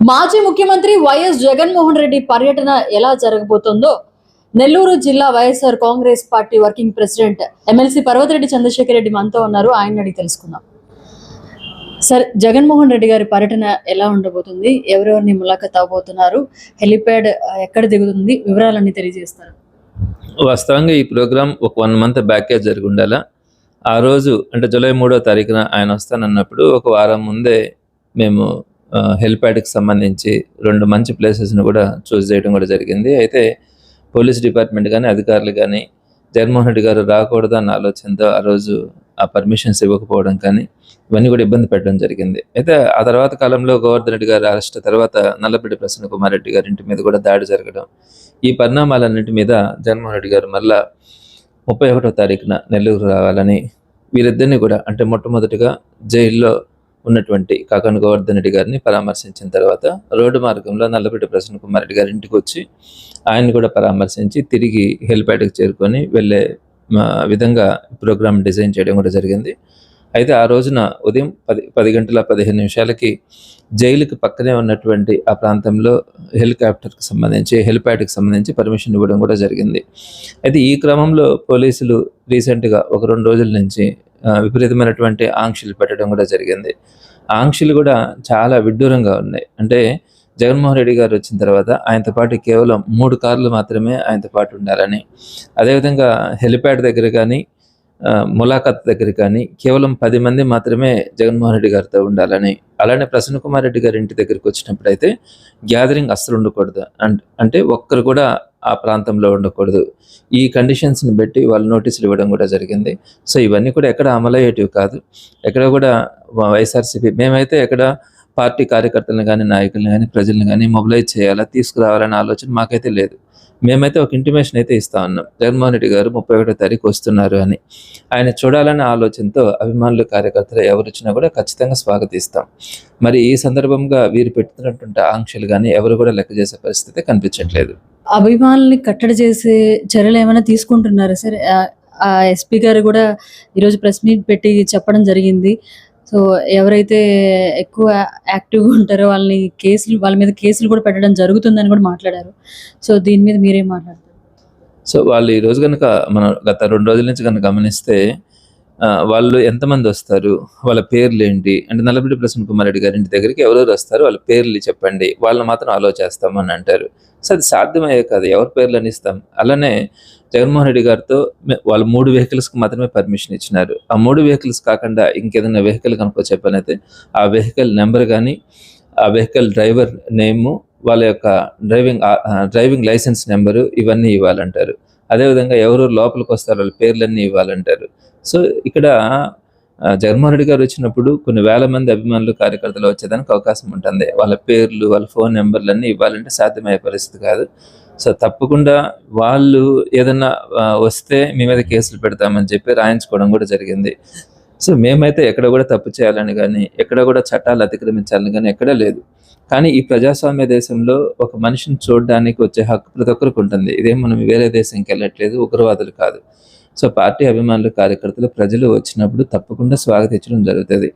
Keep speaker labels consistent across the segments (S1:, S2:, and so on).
S1: మాజీ ముఖ్యమంత్రి వైఎస్ జగన్మోహన్ రెడ్డి పర్యటన ఎలా జరగబోతుందో నెల్లూరు జిల్లా YSR Congress party working president MLC Parvathireddy Chandrasekhar Reddy మనతో ఉన్నారు. ఆయన అడిగి తెలుసుకుందాం. సార్ జగన్మోహన్ రెడ్డి గారి పర్యటన ఎలా ఉండబోతుంది? ఎవరెవరిని ములాఖత్ అవబోతున్నారు? హెలిప్యాడ్ ఎక్కడ దిగుతుంది? వివరాలన్నీ తెలియజేస్తారు.
S2: వాస్తవంగా ఈ ప్రోగ్రామ్ ఒక వన్ మంత్ బ్యాకే జరిగి ఉండాలా? ఆ రోజు అంటే జూలై మూడో తారీఖున ఆయన వస్తానన్నప్పుడు ఒక వారం ముందే మేము హెల్ప్యాడ్కి సంబంధించి రెండు మంచి ప్లేసెస్ని కూడా చూస్ చేయడం కూడా జరిగింది. అయితే పోలీస్ డిపార్ట్మెంట్ కానీ అధికారులు కానీ జగన్మోహన్ రెడ్డి గారు రాకూడదు అన్న ఆలోచనతో ఆ రోజు ఆ పర్మిషన్స్ ఇవ్వకపోవడం కానీ ఇవన్నీ కూడా ఇబ్బంది పెట్టడం జరిగింది. అయితే ఆ తర్వాత కాలంలో గోవర్ధన్ రెడ్డి గారి అరెస్ట్ తర్వాత నల్లపల్లి ప్రసన్న కుమార్ రెడ్డి గారి ఇంటి మీద కూడా దాడి జరగడం ఈ పరిణామాలన్నింటి మీద జగన్మోహన్ రెడ్డి గారు మళ్ళా ముప్పై ఒకటో తారీఖున నెల్లూరు రావాలని వీరిద్దరిని కూడా అంటే మొట్టమొదటిగా జైల్లో ఉన్నటువంటి కాకాని గోవర్ధన్ రెడ్డి గారిని పరామర్శించిన తర్వాత రోడ్డు మార్గంలో నల్లపెట్టి ప్రసన్న కుమార్ రెడ్డి గారి ఇంటికి వచ్చి ఆయన్ని కూడా పరామర్శించి తిరిగి హెలిప్యాడ్కి చేరుకొని వెళ్ళే విధంగా ప్రోగ్రామ్ డిజైన్ చేయడం కూడా జరిగింది. అయితే ఆ రోజున ఉదయం పది పది గంటల పదిహేను నిమిషాలకి జైలుకి పక్కనే ఉన్నటువంటి ఆ ప్రాంతంలో హెలికాప్టర్కి సంబంధించి హెలిప్యాడ్కి సంబంధించి పర్మిషన్ ఇవ్వడం కూడా జరిగింది. అయితే ఈ క్రమంలో పోలీసులు రీసెంట్గా ఒక రెండు రోజుల నుంచి విపరీతమైనటువంటి ఆంక్షలు పెట్టడం కూడా జరిగింది. ఆంక్షలు కూడా చాలా విడ్డూరంగా ఉన్నాయి. అంటే జగన్మోహన్ రెడ్డి గారు వచ్చిన తర్వాత ఆయనతో పాటు కేవలం మూడు కార్లు మాత్రమే ఆయనతో పాటు ఉండాలని అదేవిధంగా హెలిప్యాడ్ దగ్గర కానీ ములాఖత్ దగ్గర కానీ కేవలం పది మంది మాత్రమే జగన్మోహన్ రెడ్డి గారితో ఉండాలని అలానే ప్రసన్న కుమార్ రెడ్డి గారి ఇంటి దగ్గరికి వచ్చినప్పుడు అయితే గ్యాదరింగ్ అస్సలు ఉండకూడదు. అండ్ అంటే ఒక్కరు కూడా ఆ ప్రాంతంలో ఉండకూడదు. ఈ కండిషన్స్ని బట్టి వాళ్ళు నోటీసులు ఇవ్వడం కూడా జరిగింది. సో ఇవన్నీ కూడా ఎక్కడ అమలయ్యేటివి కాదు. ఎక్కడ కూడా వైఎస్ఆర్సీపీ మేమైతే ఎక్కడ పార్టీ కార్యకర్తలను కానీ నాయకులను కానీ ప్రజలను కానీ మొబిలైజ్ చేయాలా తీసుకురావాలనే ఆలోచన మాకైతే లేదు. మేమైతే ఒక ఇంటిమేషన్ అయితే ఇస్తా ఉన్నాం. జగన్మోహన్ రెడ్డి గారు ముప్పై ఒకటో తారీఖు వస్తున్నారు అని. ఆయన చూడాలనే ఆలోచనతో అభిమానులు కార్యకర్తలు ఎవరు వచ్చినా కూడా ఖచ్చితంగా స్వాగతిస్తాం. మరి ఈ సందర్భంగా వీరు పెట్టుతున్నటువంటి ఆంక్షలు కానీ ఎవరు కూడా లెక్క చేసే పరిస్థితి కనిపించట్లేదు.
S1: అభిమానుల్ని కట్టడి చేసే చర్యలు ఏమైనా తీసుకుంటున్నారా సార్? ఆ- ఎస్పీ గారు కూడా ఈరోజు ప్రెస్ మీట్ పెట్టి చెప్పడం జరిగింది. సో ఎవరైతే ఎక్కువ యాక్టివ్గా ఉంటారో వాళ్ళని కేసులు వాళ్ళ మీద కేసులు కూడా పెట్టడం జరుగుతుందని కూడా మాట్లాడారు. సో దీని మీద మీరేం మాట్లాడతారు?
S2: సో వాళ్ళు ఈరోజు కనుక మనం గత రెండు రోజుల నుంచి కనుక గమనిస్తే వాళ్ళు ఎంతమంది వస్తారు? వాళ్ళ పేర్లు ఏంటి అంటే నల్లబిడ్డి ప్రసన్న కుమార్ రెడ్డి గారి ఇంటి దగ్గరికి ఎవరెవరు వస్తారు? వాళ్ళ పేర్లు చెప్పండి. వాళ్ళని మాత్రం ఆలోచిస్తామని అంటారు. సో అది సాధ్యమయ్యే కాదు. ఎవరి పేర్లు అని ఇస్తాం? అలానే జగన్మోహన్ రెడ్డి గారితో వాళ్ళు మూడు వెహికల్స్కి మాత్రమే పర్మిషన్ ఇచ్చినారు. ఆ మూడు వెహికల్స్ కాకుండా ఇంకేదైనా వెహికల్ కనుక చెప్పనైతే ఆ వెహికల్ నెంబర్ కానీ ఆ వెహికల్ డ్రైవర్ నేము వాళ్ళ యొక్క డ్రైవింగ్ డ్రైవింగ్ లైసెన్స్ నెంబరు ఇవన్నీ ఇవ్వాలంటారు. అదేవిధంగా ఎవరు లోపలికి వస్తారు వాళ్ళ పేర్లన్నీ ఇవ్వాలంటారు. సో ఇక్కడ జగన్మోహన్ రెడ్డి గారు వచ్చినప్పుడు కొన్ని వేల మంది అభిమానులు కార్యకర్తలు వచ్చేదానికి అవకాశం ఉంటుంది. వాళ్ళ పేర్లు వాళ్ళ ఫోన్ నెంబర్లు అన్నీ ఇవ్వాలంటే సాధ్యమయ్యే పరిస్థితి కాదు. సో తప్పకుండా వాళ్ళు ఏదన్నా వస్తే మీ మీద కేసులు పెడతామని చెప్పి రాయించుకోవడం కూడా జరిగింది. సో మేమైతే ఎక్కడ కూడా తప్పు చేయాలని కానీ ఎక్కడ కూడా చట్టాలు అతిక్రమించాలని కానీ ఎక్కడా లేదు. కానీ ఈ ప్రజాస్వామ్య దేశంలో ఒక మనిషిని చూడడానికి వచ్చే హక్కు ప్రతి ఒక్కరికి ఉంటుంది. ఇదేం మనం వేరే దేశంకి వెళ్ళట్లేదు ఉగ్రవాదులు కాదు. సో పార్టీ అభిమానులు కార్యకర్తలు ప్రజలు వచ్చినప్పుడు తప్పకుండా స్వాగతించడం జరుగుతుంది.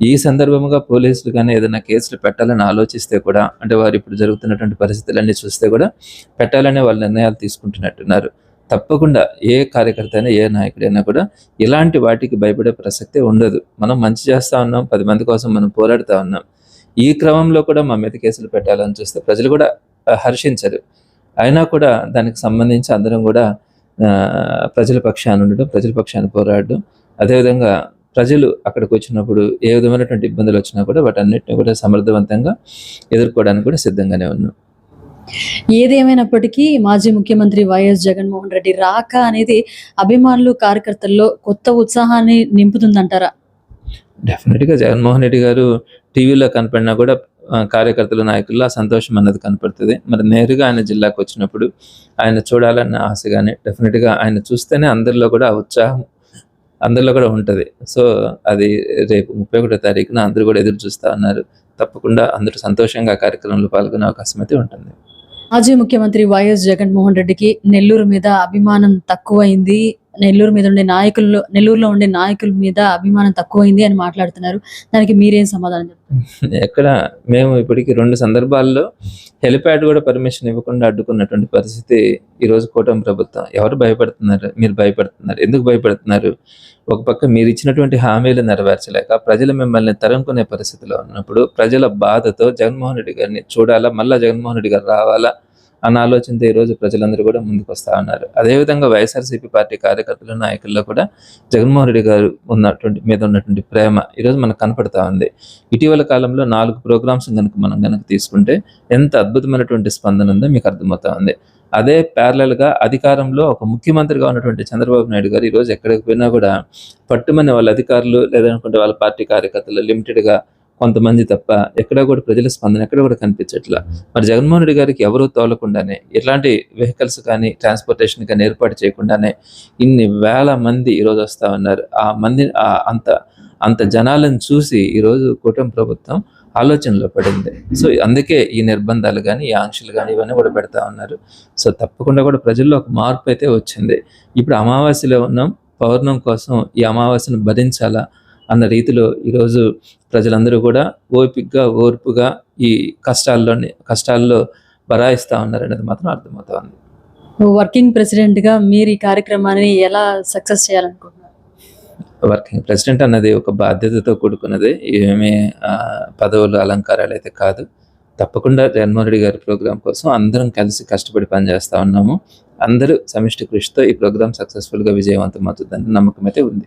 S2: ఈ సందర్భంగా పోలీసులు కానీ ఏదైనా కేసులు పెట్టాలని ఆలోచిస్తే కూడా అంటే వారు ఇప్పుడు జరుగుతున్నటువంటి పరిస్థితులన్నీ చూస్తే కూడా పెట్టాలనే వాళ్ళు నిర్ణయాలు తీసుకుంటున్నట్టున్నారు. తప్పకుండా ఏ కార్యకర్త అయినా ఏ నాయకుడైనా కూడా ఇలాంటి వాటికి భయపడే ప్రసక్తే ఉండదు. మనం మంచి చేస్తూ ఉన్నాం పది మంది కోసం మనం పోరాడుతూ ఉన్నాం. ఈ క్రమంలో కూడా మా మీద కేసులు పెట్టాలని చూస్తే ప్రజలు కూడా హర్షించరు. అయినా కూడా దానికి సంబంధించి అందరం కూడా ప్రజల పక్షాన ఉండడం ప్రజల పక్షాన పోరాడడం. అదేవిధంగా ప్రజలు అక్కడికి వచ్చినప్పుడు ఏ విధమైనటువంటి ఇబ్బందులు వచ్చినా కూడా వాటన్నిటిని కూడా సమర్థవంతంగా ఎదుర్కోవడానికి కూడా సిద్ధంగానే ఉన్నాం.
S1: ఏదేమైనప్పటికీ మాజీ ముఖ్యమంత్రి వైఎస్ జగన్మోహన్ రెడ్డి రాక అనేది అభిమానులు కార్యకర్తల్లో కొత్త ఉత్సాహాన్ని నింపుతుందంటారా?
S2: డెఫినెట్గా జగన్మోహన్ రెడ్డి గారు టీవీలో కనపడినా కూడా కార్యకర్తల నాయకుల్లో ఆ సంతోషం అన్నది కనపడుతుంది. మరి నేరుగా ఆయన జిల్లాకు వచ్చినప్పుడు ఆయన చూడాలన్న ఆశ కానీ డెఫినెట్గా ఆయన చూస్తేనే అందరిలో కూడా ఉత్సాహం అందరిలో కూడా ఉంటుంది. సో అది రేపు ముప్పై ఒకటో తారీఖున అందరూ కూడా ఎదురు చూస్తూ ఉన్నారు. తప్పకుండా అందరూ సంతోషంగా కార్యక్రమంలో పాల్గొనే అవకాశం అయితే ఉంటుంది.
S1: మాజీ ముఖ్యమంత్రి వైఎస్ జగన్మోహన్ రెడ్డికి నెల్లూరు మీద అభిమానం తక్కువైంది. నెల్లూరు మీద ఉండే నాయకుల్లో నెల్లూరులో ఉండే నాయకుల మీద అభిమానం తక్కువైంది అని మాట్లాడుతున్నారు. దానికి మీరేం సమాధానం చెప్తారు?
S2: ఎక్కడ మేము ఇప్పటికి రెండు సందర్భాల్లో హెలిప్యాడ్ కూడా పర్మిషన్ ఇవ్వకుండా అడ్డుకున్నటువంటి పరిస్థితి ఈరోజు కూటమి ప్రభుత్వం. ఎవరు భయపడుతున్నారు? మీరు భయపడుతున్నారు. ఎందుకు భయపడుతున్నారు? ఒక పక్క మీరు ఇచ్చినటువంటి హామీలు నెరవేర్చలేక ప్రజలు మిమ్మల్ని తరంకునే పరిస్థితిలో ఉన్నప్పుడు ప్రజల బాధతో జగన్మోహన్ రెడ్డి గారిని చూడాలా? మళ్ళా జగన్మోహన్ రెడ్డి గారు రావాలా? అన్న ఆలోచనతో ఈరోజు ప్రజలందరూ కూడా ముందుకు వస్తూ ఉన్నారు. అదేవిధంగా వైఎస్ఆర్సీపీ పార్టీ కార్యకర్తలు నాయకుల్లో కూడా జగన్మోహన్ రెడ్డి గారు ఉన్నటువంటి మీద ఉన్నటువంటి ప్రేమ ఈరోజు మనకు కనపడతా ఉంది. ఇటీవల కాలంలో నాలుగు ప్రోగ్రామ్స్ కనుక మనం కనుక తీసుకుంటే ఎంత అద్భుతమైనటువంటి స్పందన ఉందో మీకు అర్థమవుతా ఉంది. అదే parallel గా అధికారంలో ఒక ముఖ్యమంత్రిగా ఉన్నటువంటి చంద్రబాబు నాయుడు గారు ఈరోజు ఎక్కడికి పోయినా కూడా పట్టుమని వాళ్ళ అధికారులు లేదనుకుంటే వాళ్ళ పార్టీ కార్యకర్తలు లిమిటెడ్గా కొంతమంది తప్ప ఎక్కడ కూడా ప్రజల స్పందన ఎక్కడ కూడా కనిపించట్లా. మరి జగన్మోహన్ రెడ్డి గారికి ఎవరూ తోలకుండానే ఇట్లాంటి వెహికల్స్ కానీ ట్రాన్స్పోర్టేషన్ కానీ ఏర్పాటు చేయకుండానే ఇన్ని వేల మంది ఈరోజు వస్తూ ఉన్నారు. ఆ మంది ఆ అంత అంత జనాలను చూసి ఈరోజు కూటమి ప్రభుత్వం ఆలోచనలో పడింది. సో అందుకే ఈ నిర్బంధాలు కానీ ఈ ఆంక్షలు కానీ ఇవన్నీ కూడా పెడతా ఉన్నారు. సో తప్పకుండా కూడా ప్రజల్లో ఒక మార్పు అయితే వచ్చింది. ఇప్పుడు అమావాస్యలో ఉన్నాం. పౌర్ణం కోసం ఈ అమావాస్యను భరించాలా? అన్న రీతిలో ఈరోజు ప్రజలందరూ కూడా ఓపికగా ఓర్పుగా ఈ కష్టాల్లోని కష్టాల్లో బరాయిస్తూ ఉన్నారు అనేది మాత్రం అర్థమవుతా ఉంది
S1: వర్కింగ్ ప్రెసిడెంట్గా మీరు ఈ కార్యక్రమాన్ని ఎలా సక్సెస్ చేయాలనుకుంటున్నారు?
S2: వర్కింగ్ ప్రెసిడెంట్ అన్నది ఒక బాధ్యతతో కూడుకున్నది. ఏమీ పదవులు అలంకారాలు అయితే కాదు. తప్పకుండా జగన్మోహన్ రెడ్డి గారి ప్రోగ్రాం కోసం అందరం కలిసి కష్టపడి పనిచేస్తా ఉన్నాము. అందరూ సమిష్టి కృషితో ఈ ప్రోగ్రాం సక్సెస్ఫుల్గా విజయవంతం అవుతుందని నమ్మకం అయితే ఉంది.